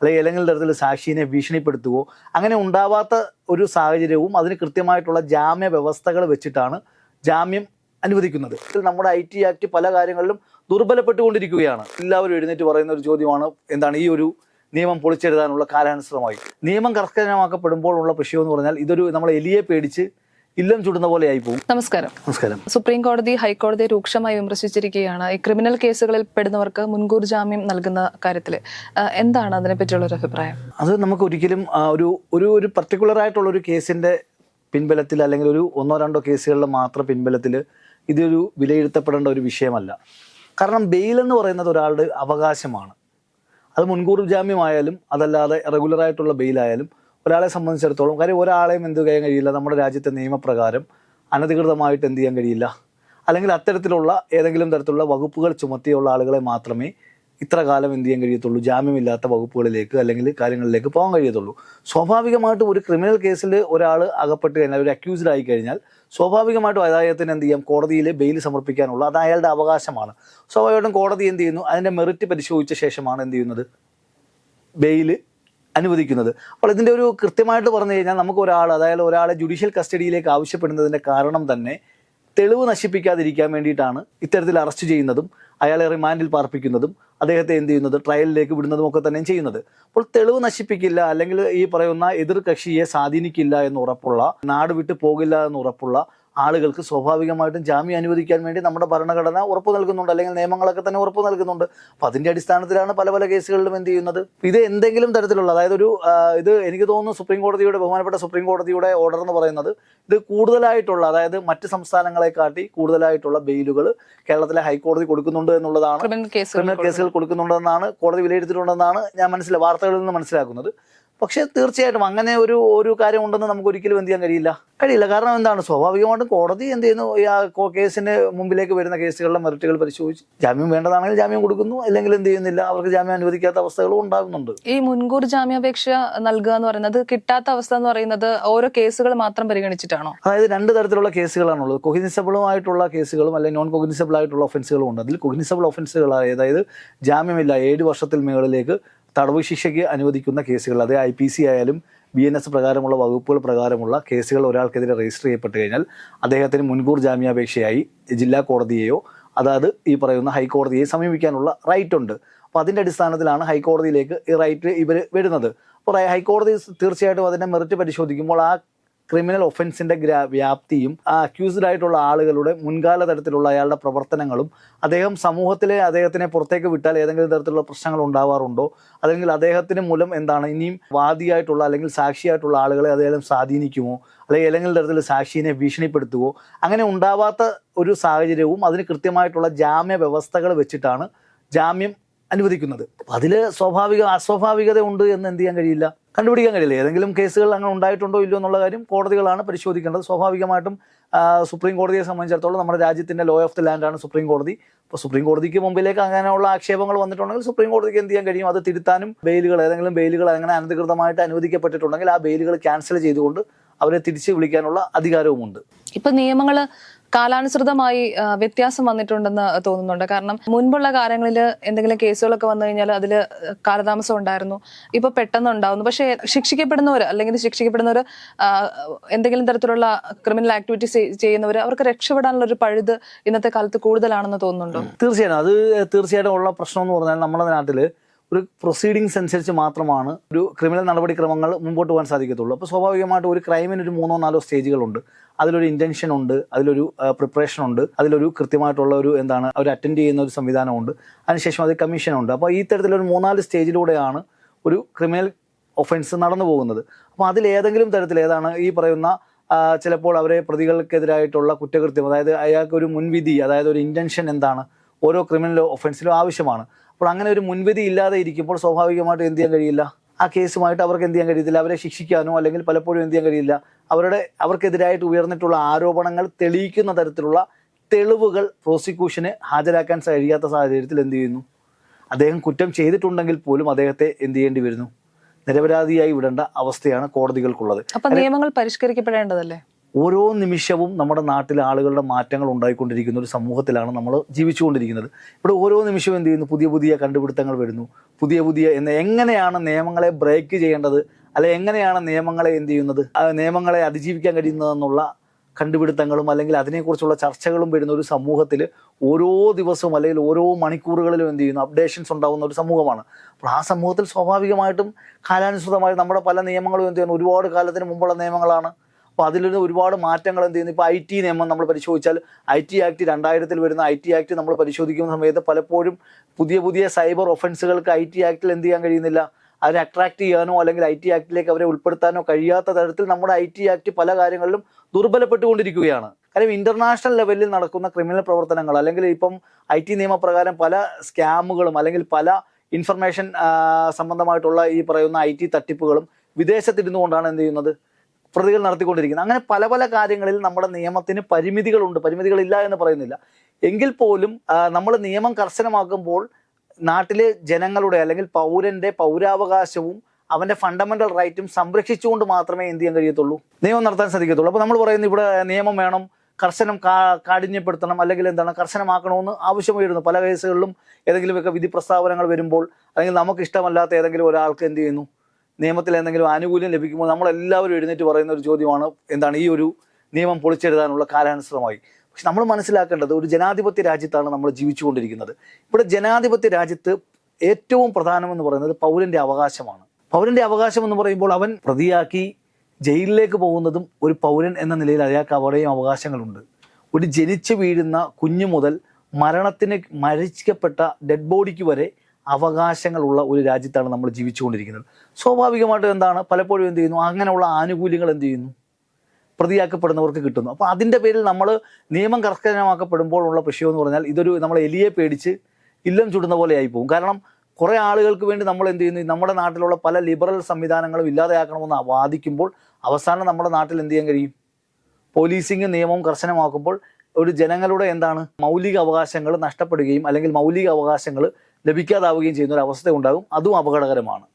അല്ലെങ്കിൽ ഏതെങ്കിലും തരത്തിൽ സാക്ഷിനെ ഭീഷണിപ്പെടുത്തുകയോ അങ്ങനെ ഉണ്ടാവാത്ത ഒരു സാഹചര്യവും അതിന് കൃത്യമായിട്ടുള്ള ജാമ്യ വ്യവസ്ഥകൾ വെച്ചിട്ടാണ് ജാമ്യം അനുവദിക്കുന്നത്. ഇതിൽ നമ്മുടെ ഐ ടി ആക്ട് പല കാര്യങ്ങളിലും ദുർബലപ്പെട്ടുകൊണ്ടിരിക്കുകയാണ്. എല്ലാവരും എഴുന്നേറ്റ് പറയുന്ന ഒരു ചോദ്യമാണ് എന്താണ് ഈ ഒരു നിയമം പൊളിച്ചെഴുതാനുള്ള കാലാനുസൃതമായി? നിയമം കർക്കശമാക്കപ്പെടുമ്പോൾ ഉള്ള പ്രശ്നം എന്ന് പറഞ്ഞാൽ ഇതൊരു നമ്മൾ എലിയെ പേടിച്ച് ഇല്ലം ചുടുന്ന പോലെ ആയി പോകും നമസ്കാരം. നമസ്കാരം. സുപ്രീം കോടതി ഹൈക്കോടതി രൂക്ഷമായി വിമർശിച്ചിരിക്കുകയാണ് ഈ ക്രിമിനൽ കേസുകളിൽ പെടുന്നവർക്ക് മുൻകൂർ ജാമ്യം നൽകുന്ന കാര്യത്തിൽ. എന്താണ് അതിനെ പറ്റിയുള്ള ഒരു അഭിപ്രായം? അത് നമുക്ക് ഒരിക്കലും ഒരു ഒരു ഒരു പർട്ടിക്കുലർ ആയിട്ടുള്ള ഒരു കേസിന്റെ പിൻബലത്തിൽ അല്ലെങ്കിൽ ഒരു ഒന്നോ രണ്ടോ കേസുകളുടെ മാത്രം പിൻബലത്തിൽ ഇതൊരു വിലയിരുത്തപ്പെടേണ്ട ഒരു വിഷയമല്ല. കാരണം ബെയിൽ എന്ന് പറയുന്നത് ഒരാളുടെ അവകാശമാണ്. അത് മുൻകൂർ ജാമ്യമായാലും അതല്ലാതെ റെഗുലർ ആയിട്ടുള്ള ബെയിലായാലും ഒരാളെ സംബന്ധിച്ചിടത്തോളം കാര്യം ഒരാളെയും എന്ത് ചെയ്യാൻ കഴിയില്ല. നമ്മുടെ രാജ്യത്തെ നിയമപ്രകാരം അനധികൃതമായിട്ട് എന്ത് ചെയ്യാൻ കഴിയില്ല. അല്ലെങ്കിൽ അത്തരത്തിലുള്ള ഏതെങ്കിലും തരത്തിലുള്ള വകുപ്പുകൾ ചുമത്തിയുള്ള ആളുകളെ മാത്രമേ ഇത്ര കാലം എന്ത് ചെയ്യാൻ കഴിയത്തുള്ളൂ. ജാമ്യമില്ലാത്ത വകുപ്പുകളിലേക്ക് അല്ലെങ്കിൽ കാര്യങ്ങളിലേക്ക് പോകാൻ കഴിയത്തുള്ളൂ. സ്വാഭാവികമായിട്ട് ഒരു ക്രിമിനൽ കേസിൽ ഒരാൾ അകപ്പെട്ട് കഴിഞ്ഞാൽ ഒരു അക്യൂസ്ഡ് ആയി കഴിഞ്ഞാൽ സ്വാഭാവികമായിട്ടും അദ്ദേഹത്തിന് എന്ത് ചെയ്യാം? കോടതിയിൽ ബെയിൽ സമർപ്പിക്കാനുള്ള അത് അയാളുടെ അവകാശമാണ്. സ്വാഭാവികമായിട്ടും കോടതി എന്ത് ചെയ്യുന്നു? അതിന്റെ മെറിറ്റ് പരിശോധിച്ച ശേഷമാണ് എന്ത് ചെയ്യുന്നത്? ബെയിൽ അനുവദിക്കുന്നത്. അപ്പോൾ ഇതിന്റെ ഒരു കൃത്യമായിട്ട് പറഞ്ഞു കഴിഞ്ഞാൽ നമുക്ക് ഒരാൾ അതായത് ഒരാളെ ജുഡീഷ്യൽ കസ്റ്റഡിയിലേക്ക് ആവശ്യപ്പെടുന്നതിന്റെ കാരണം തന്നെ തെളിവ് നശിപ്പിക്കാതിരിക്കാൻ വേണ്ടിയിട്ടാണ് ഇത്തരത്തിൽ അറസ്റ്റ് ചെയ്യുന്നതും അയാളെ റിമാൻഡിൽ പാർപ്പിക്കുന്നതും അദ്ദേഹത്തെ എന്ത് ചെയ്യുന്നത് ട്രയലിലേക്ക് വിടുന്നതും ഒക്കെ തന്നെ ചെയ്യുന്നത്. അപ്പോൾ തെളിവ് നശിപ്പിക്കില്ല അല്ലെങ്കിൽ ഈ പറയുന്ന എതിർ കക്ഷിയെ സ്വാധീനിക്കില്ല എന്ന് ഉറപ്പുള്ള നാട് വിട്ടു പോകില്ല എന്ന് ഉറപ്പുള്ള ആളുകൾക്ക് സ്വാഭാവികമായിട്ടും ജാമ്യം അനുവദിക്കാൻ വേണ്ടി നമ്മുടെ ഭരണഘടന ഉറപ്പ് നൽകുന്നുണ്ട് അല്ലെങ്കിൽ നിയമങ്ങളൊക്കെ തന്നെ ഉറപ്പ് നൽകുന്നുണ്ട്. അപ്പൊ അതിന്റെ അടിസ്ഥാനത്തിലാണ് പല പല കേസുകളിലും എന്ത് ചെയ്യുന്നത്? ഇത് എന്തെങ്കിലും തരത്തിലുള്ള അതായത് ഒരു ഇത് എനിക്ക് തോന്നുന്നു സുപ്രീം കോടതിയുടെ ബഹുമാനപ്പെട്ട സുപ്രീം കോടതിയുടെ ഓർഡർ എന്ന് പറയുന്നത് ഇത് കൂടുതലായിട്ടുള്ള അതായത് മറ്റ് സംസ്ഥാനങ്ങളെ കാട്ടി കൂടുതലായിട്ടുള്ള ബെയിലുകൾ കേരളത്തിലെ ഹൈക്കോടതി കൊടുക്കുന്നുണ്ട് എന്നുള്ളതാണ് ക്രിമിനൽ കേസുകൾ കൊടുക്കുന്നുണ്ടെന്നാണ് കോടതി വിലയിരുത്തിയിട്ടുണ്ടെന്നാണ് ഞാൻ മനസ്സിലാ വാർത്തകളിൽ നിന്ന് മനസ്സിലാക്കുന്നത്. പക്ഷേ തീർച്ചയായിട്ടും അങ്ങനെ ഒരു ഒരു കാര്യം ഉണ്ടെന്ന് നമുക്ക് ഒരിക്കലും എന്ത് ചെയ്യാൻ കഴിയില്ല. കഴിയില്ല. കാരണം എന്താണ്? സ്വാഭാവികമായിട്ടും കോടതി എന്ത് ചെയ്യുന്നു? കേസിന് മുമ്പിലേക്ക് വരുന്ന കേസുകളുടെ മെറിറ്റുകൾ പരിശോധിച്ച് ജാമ്യം വേണ്ടതാണെങ്കിൽ ജാമ്യം കൊടുക്കുന്നു. അല്ലെങ്കിൽ എന്ത് ചെയ്യുന്നില്ല? അവർക്ക് ജാമ്യം അനുവദിക്കാത്ത അവസ്ഥകളും ഉണ്ടാകുന്നുണ്ട്. ഈ മുൻകൂർ ജാമ്യാപേക്ഷ നൽകുക എന്ന് പറയുന്നത് കിട്ടാത്ത അവസ്ഥ എന്ന് പറയുന്നത് ഓരോ കേസുകൾ മാത്രം പരിഗണിച്ചിട്ടാണോ? അതായത് രണ്ട് തരത്തിലുള്ള കേസുകളാണുള്ളത്. കൊഗ്നിസബിളുമായിട്ടുള്ള കേസുകളും അല്ലെങ്കിൽ നോൺ കൊഗ്നിസബിൾ ആയിട്ടുള്ള ഒഫൻസുകളും ഉണ്ട്. അതിൽ കൊഗ്നിസബിൾ ഒഫൻസുകൾ അതായത് ജാമ്യമില്ല ഏഴ് വർഷത്തിൽ മുകളിലേക്ക് തടവ് ശിക്ഷയ്ക്ക് അനുവദിക്കുന്ന കേസുകൾ അത് ഐ പി സി ആയാലും ബി എൻ എസ് പ്രകാരമുള്ള വകുപ്പുകൾ പ്രകാരമുള്ള കേസുകൾ ഒരാൾക്കെതിരെ രജിസ്റ്റർ ചെയ്യപ്പെട്ട് കഴിഞ്ഞാൽ അദ്ദേഹത്തിന് മുൻകൂർ ജാമ്യാപേക്ഷയായി ജില്ലാ കോടതിയെയോ അതായത് ഈ പറയുന്ന ഹൈക്കോടതിയെ സമീപിക്കാനുള്ള റൈറ്റ് ഉണ്ട്. അപ്പോൾ അതിന്റെ അടിസ്ഥാനത്തിലാണ് ഹൈക്കോടതിയിലേക്ക് ഈ റൈറ്റ് ഇവർ വരുന്നത്. അപ്പോൾ ഹൈക്കോടതി തീർച്ചയായിട്ടും അതിന്റെ മെറിറ്റ് പരിശോധിക്കുമ്പോൾ ആ ക്രിമിനൽ ഒഫൻസിന്റെ വ്യാപ്തിയും ആ അക്യൂസ്ഡ് ആയിട്ടുള്ള ആളുകളുടെ മുൻകാല തരത്തിലുള്ള അയാളുടെ പ്രവർത്തനങ്ങളും അദ്ദേഹം സമൂഹത്തിലെ അദ്ദേഹത്തിനെ പുറത്തേക്ക് വിട്ടാൽ ഏതെങ്കിലും തരത്തിലുള്ള പ്രശ്നങ്ങൾ ഉണ്ടാവാറുണ്ടോ? അല്ലെങ്കിൽ അദ്ദേഹത്തിന് മൂലം എന്താണ്? ഇനിയും വാദിയായിട്ടുള്ള അല്ലെങ്കിൽ സാക്ഷിയായിട്ടുള്ള ആളുകളെ അദ്ദേഹം സ്വാധീനിക്കുമോ? അല്ലെങ്കിൽ ഏതെങ്കിലും തരത്തിൽ സാക്ഷിനെ ഭീഷണിപ്പെടുത്തുമോ അങ്ങനെ ഉണ്ടാവാത്ത ഒരു സാഹചര്യവും അതിന് കൃത്യമായിട്ടുള്ള ജാമ്യ വ്യവസ്ഥകൾ വെച്ചിട്ടാണ് ജാമ്യം അനുവദിക്കുന്നത്. അതിൽ സ്വാഭാവിക അസ്വാഭാവികത ഉണ്ട് എന്ന് എന്ത് ചെയ്യാൻ കഴിയില്ല? കണ്ടുപിടിക്കാൻ കഴിയില്ല. ഏതെങ്കിലും കേസുകൾ അങ്ങനെ ഉണ്ടായിട്ടുണ്ടോ ഇല്ലയോ എന്നുള്ള കാര്യം കോടതികളാണ് പരിശോധിക്കേണ്ടത്. സ്വാഭാവികമായിട്ടും സുപ്രീം കോടതിയെ സംബന്ധിച്ചിടത്തോളം നമ്മുടെ രാജ്യത്തിന്റെ ലോ ഓഫ് ദി ലാൻഡാണ് സുപ്രീം കോടതി. അപ്പോൾ സുപ്രീം കോടതിക്ക് മുമ്പിലേക്ക് അങ്ങനെയുള്ള ആക്ഷേപങ്ങൾ വന്നിട്ടുണ്ടെങ്കിൽ സുപ്രീം കോടതിക്ക് എന്ത് ചെയ്യാൻ കഴിയും? അത് തിരുത്താനും ബെയിലുകൾ ഏതെങ്കിലും ബെയിലുകൾ അങ്ങനെ അനധികൃതമായിട്ട് അനുവദിക്കപ്പെട്ടിട്ടുണ്ടെങ്കിൽ ആ ബെയിലുകൾ ക്യാൻസൽ ചെയ്തുകൊണ്ട് അവരെ തിരിച്ച് വിളിക്കാനുള്ള അധികാരവുമുണ്ട്. ഇപ്പൊ നിയമങ്ങൾ കാലാനുസൃതമായി വ്യത്യാസം വന്നിട്ടുണ്ടെന്ന് തോന്നുന്നുണ്ട്. കാരണം മുൻപുള്ള കാലങ്ങളിൽ എന്തെങ്കിലും കേസുകളൊക്കെ വന്നു കഴിഞ്ഞാൽ അതിൽ കാലതാമസം ഉണ്ടായിരുന്നു. ഇപ്പൊ പെട്ടെന്ന് ഉണ്ടാവുന്നു പക്ഷേ ശിക്ഷിക്കപ്പെടുന്നവർ അല്ലെങ്കിൽ ശിക്ഷിക്കപ്പെടുന്നവർ എന്തെങ്കിലും തരത്തിലുള്ള ക്രിമിനൽ ആക്ടിവിറ്റീസ് ചെയ്യുന്നവർ അവർക്ക് രക്ഷപ്പെടാനുള്ള ഒരു പഴുത് ഇന്നത്തെ കാലത്ത് കൂടുതലാണെന്ന് തോന്നുന്നുണ്ടോ? തീർച്ചയായിട്ടും. അത് തീർച്ചയായിട്ടും ഉള്ള പ്രശ്നം എന്ന് പറഞ്ഞാൽ നമ്മുടെ നാട്ടിൽ ഒരു പ്രൊസീഡിങ്സ് അനുസരിച്ച് മാത്രമാണ് ഒരു ക്രിമിനൽ നടപടിക്രമങ്ങൾ മുമ്പോട്ട് പോകാൻ സാധിക്കത്തുള്ളൂ. അപ്പോൾ സ്വാഭാവികമായിട്ട് ഒരു ക്രൈമിന് ഒരു മൂന്നോ നാലോ സ്റ്റേജുകളുണ്ട് അതിലൊരു ഇന്റൻഷൻ ഉണ്ട് അതിലൊരു പ്രിപ്പറേഷൻ ഉണ്ട് അതിലൊരു കൃത്യമായിട്ടുള്ള ഒരു എന്താണ് അവർ അറ്റൻഡ് ചെയ്യുന്ന ഒരു സംവിധാനമുണ്ട് അതിനുശേഷം അത് കമ്മീഷൻ ഉണ്ട്. അപ്പോൾ ഈ തരത്തിലൊരു മൂന്നാൽ സ്റ്റേജിലൂടെയാണ് ഒരു ക്രിമിനൽ ഒഫൻസ് നടന്നു പോകുന്നത്. അപ്പോൾ അതിലേതെങ്കിലും തരത്തിൽ ഏതാണ് ഈ പറയുന്ന ചിലപ്പോൾ അവരെ പ്രതികൾക്കെതിരായിട്ടുള്ള കുറ്റകൃത്യം അതായത് അയാൾക്ക് ഒരു മുൻവിധി അതായത് ഒരു ഇന്റൻഷൻ എന്താണ് ഓരോ ക്രിമിനൽ ഒഫൻസിലും ആവശ്യമാണ്. അപ്പോൾ അങ്ങനെ ഒരു മുൻവിധി ഇല്ലാതെ ഇരിക്കുമ്പോൾ സ്വാഭാവികമായിട്ടും എന്ത് ചെയ്യാൻ കഴിയില്ല? ആ കേസുമായിട്ട് അവർക്ക് എന്ത് ചെയ്യാൻ കഴിയത്തില്ല? അവരെ ശിക്ഷിക്കാനോ അല്ലെങ്കിൽ പലപ്പോഴും എന്ത് ചെയ്യാൻ കഴിയില്ല? അവരുടെ അവർക്കെതിരായിട്ട് ഉയർന്നിട്ടുള്ള ആരോപണങ്ങൾ തെളിയിക്കുന്ന തരത്തിലുള്ള തെളിവുകൾ പ്രോസിക്യൂഷന് ഹാജരാക്കാൻ കഴിയാത്ത സാഹചര്യത്തിൽ എന്ത് ചെയ്യുന്നു? അദ്ദേഹം കുറ്റം ചെയ്തിട്ടുണ്ടെങ്കിൽ പോലും അദ്ദേഹത്തെ എന്ത് ചെയ്യേണ്ടി വരുന്നു? നിരപരാധിയായി വിടേണ്ട അവസ്ഥയാണ് കോടതികൾക്കുള്ളത്. അപ്പൊ നിയമങ്ങൾ പരിഷ്കരിക്കപ്പെടേണ്ടതല്ലേ? ഓരോ നിമിഷവും നമ്മുടെ നാട്ടിലെ ആളുകളുടെ മാറ്റങ്ങൾ ഉണ്ടായിക്കൊണ്ടിരിക്കുന്ന ഒരു സമൂഹത്തിലാണ് നമ്മൾ ജീവിച്ചുകൊണ്ടിരിക്കുന്നത്. ഇവിടെ ഓരോ നിമിഷവും എന്ത് ചെയ്യുന്നു? പുതിയ പുതിയ കണ്ടുപിടുത്തങ്ങൾ വരുന്നു. പുതിയ പുതിയ എന്ന എങ്ങനെയാണ് നിയമങ്ങളെ ബ്രേക്ക് ചെയ്യേണ്ടത്? അല്ലെ എങ്ങനെയാണ് നിയമങ്ങളെ എന്ത് ചെയ്യുന്നത്? നിയമങ്ങളെ അതിജീവിക്കാൻ കഴിയുന്നതെന്നുള്ള കണ്ടുപിടുത്തങ്ങളും അല്ലെങ്കിൽ അതിനെക്കുറിച്ചുള്ള ചർച്ചകളും വരുന്ന ഒരു സമൂഹത്തിൽ ഓരോ ദിവസവും അല്ലെങ്കിൽ ഓരോ മണിക്കൂറുകളിലും എന്ത് ചെയ്യുന്നു? അപ്ഡേഷൻസ് ഉണ്ടാകുന്ന ഒരു സമൂഹമാണ്. അപ്പോൾ ആ സമൂഹത്തിൽ സ്വാഭാവികമായിട്ടും കാലാനുസൃതമായി നമ്മുടെ പല നിയമങ്ങളും എന്ത് ചെയ്യുന്നു? ഒരുപാട് കാലത്തിന് മുമ്പുള്ള നിയമങ്ങളാണ്. അപ്പോൾ അതിലൊരു ഒരുപാട് മാറ്റങ്ങൾ എന്ത് ചെയ്യുന്നു? ഇപ്പൊ ഐ ടി നിയമം നമ്മൾ പരിശോധിച്ചാൽ ഐ ടി ആക്ട് രണ്ടായിരത്തിൽ വരുന്ന ഐ ടി ആക്ട് നമ്മൾ പരിശോധിക്കുന്ന സമയത്ത് പലപ്പോഴും പുതിയ പുതിയ സൈബർ ഒഫൻസുകൾക്ക് ഐ ടി ആക്ടിൽ എന്ത് ചെയ്യാൻ കഴിയുന്നില്ല. അവരെ അട്രാക്ട് ചെയ്യാനോ അല്ലെങ്കിൽ ഐ ടി ആക്ടിലേക്ക് അവരെ ഉൾപ്പെടുത്താനോ കഴിയാത്ത തരത്തിൽ നമ്മുടെ ഐ ടി ആക്ട് പല കാര്യങ്ങളിലും ദുർബലപ്പെട്ടുകൊണ്ടിരിക്കുകയാണ്. കാര്യം ഇന്റർനാഷണൽ ലെവലിൽ നടക്കുന്ന ക്രിമിനൽ പ്രവർത്തനങ്ങൾ അല്ലെങ്കിൽ ഇപ്പം ഐ ടി നിയമപ്രകാരം പല സ്കാമുകളും അല്ലെങ്കിൽ പല ഇൻഫർമേഷൻ സംബന്ധമായിട്ടുള്ള ഈ പറയുന്ന ഐ ടി തട്ടിപ്പുകളും വിദേശത്തിരുന്നു കൊണ്ടാണ് എന്ത് ചെയ്യുന്നത്? പ്രതികൾ നടത്തിക്കൊണ്ടിരിക്കുന്നത്. അങ്ങനെ പല പല കാര്യങ്ങളിൽ നമ്മുടെ നിയമത്തിന് പരിമിതികളുണ്ട്. പരിമിതികളില്ല എന്ന് പറയുന്നില്ല. എങ്കിൽ പോലും നമ്മൾ നിയമം കർശനമാക്കുമ്പോൾ നാട്ടിലെ ജനങ്ങളുടെ അല്ലെങ്കിൽ പൗരന്റെ പൗരാവകാശവും അവന്റെ ഫണ്ടമെന്റൽ റൈറ്റും സംരക്ഷിച്ചുകൊണ്ട് മാത്രമേ എന്ത് ചെയ്യാൻ കഴിയത്തുള്ളൂ? നിയമം നടത്താൻ സാധിക്കത്തുള്ളൂ അപ്പോൾ നമ്മൾ പറയുന്നത് ഇവിടെ നിയമം വേണം കർശനം കാഠിന്യപ്പെടുത്തണം അല്ലെങ്കിൽ എന്താണ് കർശനമാക്കണമെന്ന് ആവശ്യമായിരുന്നു. പല കേസുകളിലും ഏതെങ്കിലുമൊക്കെ വിധി പ്രസ്താവനകൾ വരുമ്പോൾ അല്ലെങ്കിൽ നമുക്ക് ഇഷ്ടമല്ലാത്ത ഏതെങ്കിലും ഒരാൾക്ക് എന്ത് ചെയ്യുന്നു? നിയമത്തിൽ എന്തെങ്കിലും ആനുകൂല്യം ലഭിക്കുമ്പോൾ നമ്മളെല്ലാവരും എഴുന്നേറ്റ് പറയുന്ന ഒരു ചോദ്യമാണ് എന്താണ് ഈ ഒരു നിയമം പൊളിച്ചെഴുതാനുള്ള കാലാനുസൃതമായി. പക്ഷെ നമ്മൾ മനസ്സിലാക്കേണ്ടത് ഒരു ജനാധിപത്യ രാജ്യത്താണ് നമ്മൾ ജീവിച്ചുകൊണ്ടിരിക്കുന്നത്. ഇവിടെ ജനാധിപത്യ രാജ്യത്ത് ഏറ്റവും പ്രധാനമെന്ന് പറയുന്നത് പൗരന്റെ അവകാശമാണ്. പൗരന്റെ അവകാശം എന്ന് പറയുമ്പോൾ അവൻ പ്രതിയാക്കി ജയിലിലേക്ക് പോകുന്നതും ഒരു പൗരൻ എന്ന നിലയിൽ അയാൾക്ക് അവിടെയും അവകാശങ്ങളുണ്ട്. ഒരു ജനിച്ചു വീഴുന്ന കുഞ്ഞു മുതൽ മരണത്തിന് മരിക്കപ്പെട്ട ഡെഡ് ബോഡിക്ക് വരെ അവകാശങ്ങളുള്ള ഒരു രാജ്യത്താണ് നമ്മൾ ജീവിച്ചുകൊണ്ടിരിക്കുന്നത്. സ്വാഭാവികമായിട്ടും എന്താണ്? പലപ്പോഴും എന്ത് ചെയ്യുന്നു? അങ്ങനെയുള്ള ആനുകൂല്യങ്ങൾ എന്ത് ചെയ്യുന്നു? പ്രതിയാക്കപ്പെടുന്നവർക്ക് കിട്ടുന്നു. അപ്പോൾ അതിന്റെ പേരിൽ നമ്മൾ നിയമം കർശനമാക്കപ്പെടുമ്പോൾ ഉള്ള പ്രശ്നം എന്ന് പറഞ്ഞാൽ ഇതൊരു നമ്മൾ എലിയെ പേടിച്ച് ഇല്ലം ചുടുന്ന പോലെ പോകും കാരണം കുറേ ആളുകൾക്ക് വേണ്ടി നമ്മൾ എന്ത് ചെയ്യുന്നു? നമ്മുടെ നാട്ടിലുള്ള പല ലിബറൽ സംവിധാനങ്ങളും ഇല്ലാതെയാക്കണമെന്ന് വാദിക്കുമ്പോൾ അവസാനം നമ്മുടെ നാട്ടിൽ എന്ത് ചെയ്യാൻ കഴിയും? പോലീസിങ് നിയമവും കർശനമാക്കുമ്പോൾ ഒരു ജനങ്ങളുടെ എന്താണ്? മൗലിക അവകാശങ്ങൾ നഷ്ടപ്പെടുകയും അല്ലെങ്കിൽ മൗലിക അവകാശങ്ങൾ ലഭിക്കാതാവുകയും ചെയ്യുന്ന ഒരു അവസ്ഥ ഉണ്ടാകും അതും അപകടകരമാണ്.